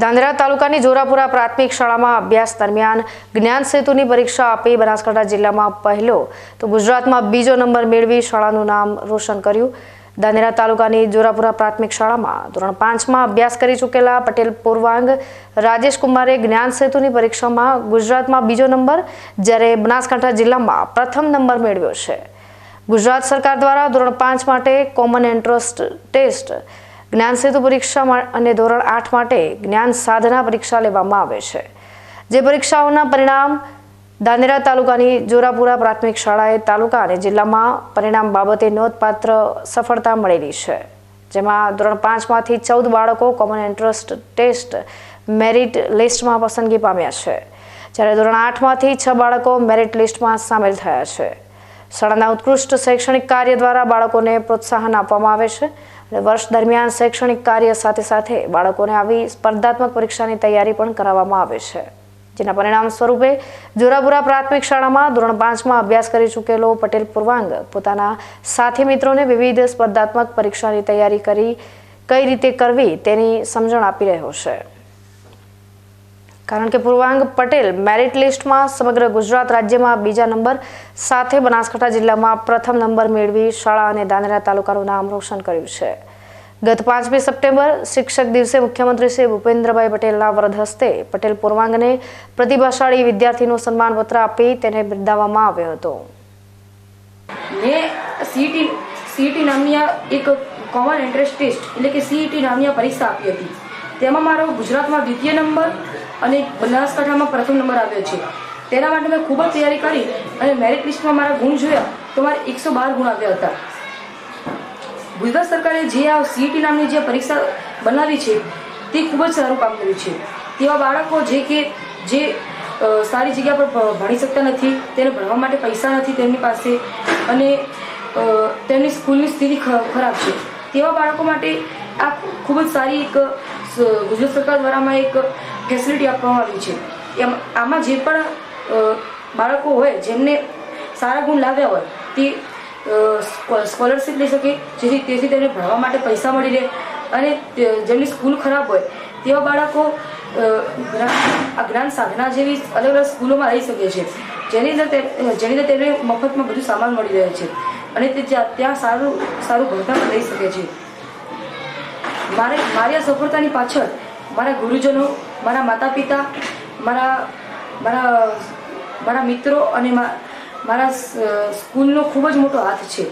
ધાંધ્રા તાલુકાની જોરાપુરા પ્રાથમિક શાળામાં અભ્યાસ દરમિયાન જ્ઞાન સેતુની પરીક્ષા આપી બનાસકાંઠા જિલ્લામાં પહેલો. તો ગુજરાતમાં બીજો નંબર મેળવી શાળાનું નામ રોશન કર્યું. ધાનેરા તાલુકાની જોરાપુરા પ્રાથમિક શાળામાં ધોરણ પાંચમાં અભ્યાસ કરી ચૂકેલા પટેલ પૂર્વાંગ, રાજેશ કુમારે જ્ઞાન સેતુની પરીક્ષામાં ગુજરાતમાં બીજો નંબર, જ્યારે બનાસકાંઠા જિલ્લામાં પ્રથમ નંબર મેળવ્યો છે. ગુજરાત સરકાર દ્વારા ધોરણ પાંચ માટે કોમન એન્ટ્રન્સ ટેસ્ટ જ્ઞાન સેતુ પરીક્ષા અને ધોરણ આઠ માટે જ્ઞાન સાધના પરીક્ષા લેવામાં આવે છે. જે પરીક્ષાઓના પરિણામ દાનેરા તાલુકાની જોરાપુરા પ્રાથમિક શાળાએ તાલુકા અને જિલ્લામાં પરિણામ બાબતે નોંધપાત્ર સફળતા મળેલી છે. જેમાં ધોરણ પાંચમાંથી ચૌદ બાળકો કોમન એન્ટ્રસ્ટ ટેસ્ટ મેરિટ લિસ્ટમાં પસંદગી પામ્યા છે. જ્યારે ધોરણ આઠમાંથી છ બાળકો મેરિટ લિસ્ટમાં સામેલ થયા છે. શાળાના ઉત્કૃષ્ટ શૈક્ષણિક કાર્ય દ્વારા બાળકોને પ્રોત્સાહન આપવામાં આવે છે. વર્ષ દરમિયાન શૈક્ષણિક કાર્ય સાથે સાથે બાળકોને આવી સ્પર્ધાત્મક પરીક્ષાની તૈયારી પણ કરાવવામાં આવે છે. જેના પરિણામ સ્વરૂપે જોરાપુરા પ્રાથમિક શાળામાં ધોરણ પાંચમાં અભ્યાસ કરી ચૂકેલો પટેલ પૂર્વાંગ પોતાના સાથી મિત્રોને વિવિધ સ્પર્ધાત્મક પરીક્ષાની તૈયારી કરી, કઈ રીતે કરવી તેની સમજણ આપી રહ્યો છે. કારણ કે પૂર્વાંગ પટેલ મેરિટ લિસ્ટમાં સમગ્ર ગુજરાત રાજ્યમાં બીજા નંબર સાથે બનાસકાંઠા જિલ્લામાં પ્રથમ નંબર મેળવી શાળા અને દાનેરા તાલુકાનું નામ રોશન કર્યું છે. ગત પાંચમી સપ્ટેમ્બર શિક્ષક દિવસે મુખ્યમંત્રી શ્રી ભૂપેન્દ્રભાઈ પટેલના વરદ હસ્તે પટેલ પૂર્વાંગને પ્રતિભાશાળી વિદ્યાર્થીનું સન્માનપત્ર આપી તેને બિરદાવવામાં આવ્યો હતો. મેં સીટી સીટી નામની એક કોમન એન્ટ્રન્સ ટેસ્ટ એટલે કે સીઈટી નામની આ પરીક્ષા આપી હતી. તેમાં મારો ગુજરાતમાં દ્વિતીય નંબર અને બનાસકાંઠામાં પ્રથમ નંબર આવ્યો છે. તેના માટે મેં ખૂબ જ તૈયારી કરી અને મેરિટ લિસ્ટમાં મારા ગુણ જોયા તો મારે એકસો બાર ગુણ આવ્યા હતા. ગુજરાત સરકારે જે આ સીઈટી નામની જે પરીક્ષા બનાવી છે, તે ખૂબ જ સારું કામ કર્યું છે. તેવા બાળકો જે કે, જે સારી જગ્યા પર ભણી શકતા નથી, તેને ભણવા માટે પૈસા નથી તેમની પાસે અને તેમની સ્કૂલની સ્થિતિ ખરાબ છે. તેવા બાળકો માટે આ ખૂબ જ સારી એક ગુજરાત સરકાર દ્વારામાં એક ફેસિલિટી આપવામાં આવી છે. એમ, આમાં જે પણ બાળકો હોય, જેમને સારા ગુણ લાવ્યા હોય, તે સ્કોલરશિપ લઈ શકે, જેથી તેથી તેમને ભણવા માટે પૈસા મળી રહે અને જેમની સ્કૂલ ખરાબ હોય, તેવા બાળકો આ જ્ઞાન સાધના જેવી અલગ અલગ સ્કૂલોમાં રહી શકે છે, જેની અંદર જેની અંદર તેમને મફતમાં બધું સામાન મળી રહે છે અને તે ત્યાં સારું સારું ભણતર લઈ શકે છે. મારે, મારી આ સફળતાની પાછળ મારા ગુરુજનો મારા માતા પિતા મારા મારા મારા મિત્રો અને મારા સ્કૂલનો ખૂબ જ મોટો હાથ છે.